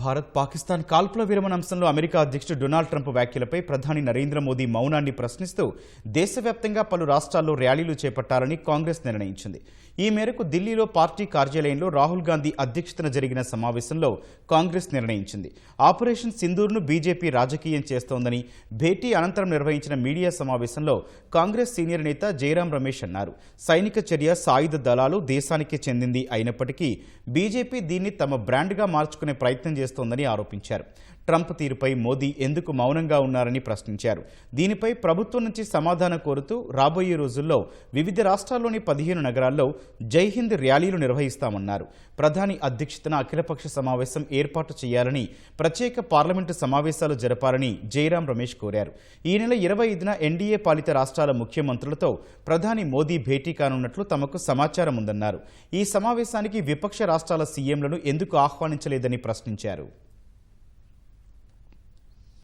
భారత్ పాకిస్తాన్ కాల్పుల విరమణ అంశంలో అమెరికా అధ్యక్షుడు డొనాల్డ్ ట్రంప్ వ్యాఖ్యలపై ప్రధాని నరేంద్ర మోదీ మౌనాన్ని ప్రశ్నిస్తూ దేశవ్యాప్తంగా పలు రాష్ట్రాల్లో ర్యాలీలు చేపట్టాలని కాంగ్రెస్ నిర్ణయించింది. ఈ మేరకు ఢిల్లీలో పార్టీ కార్యాలయంలో రాహుల్ గాంధీ అధ్యక్షతన జరిగిన సమావేశంలో కాంగ్రెస్ నిర్ణయించింది. ఆపరేషన్ సింధూర్ను బీజేపీ రాజకీయం చేస్తోందని భేటీ అనంతరం నిర్వహించిన మీడియా సమావేశంలో కాంగ్రెస్ సీనియర్ నేత జయరాం రమేష్ అన్నారు. సైనిక చర్య సాయుధ దళాలు దేశానికి చెందింది అయినప్పటికీ బీజేపీ దీన్ని తమ బ్రాండ్గా మార్చుకునే ప్రయత్నం చేస్తోందని ఆరోపించారు. ట్రంప్ తీరుపై మోదీ ఎందుకు మౌనంగా ఉన్నారని ప్రశ్నించారు. దీనిపై ప్రభుత్వం నుంచి సమాధానం కోరుతూ రాబోయే రోజుల్లో వివిధ రాష్ట్రాల్లోని పదిహేను నగరాల్లో జై హింద్ ర్యాలీలు నిర్వహిస్తామన్నారు. ప్రధాని అధ్యక్షతన అఖిలపక్ష సమావేశం ఏర్పాటు చేయాలని ప్రత్యేక పార్లమెంటు సమావేశాలు జరపాలని జయరాం రమేష్ కోరారు. ఈ నెల ఇరవై ఐదున ఎన్డీఏ పాలిత రాష్ట్రాల ముఖ్యమంత్రులతో ప్రధాని మోదీ భేటీ కానున్నట్లు తమకు సమాచారం ఉందన్నారు. ఈ సమావేశానికి విపక్ష రాష్ట్రాల సీఎంలను ఎందుకు ఆహ్వానించలేదని ప్రశ్నించారు.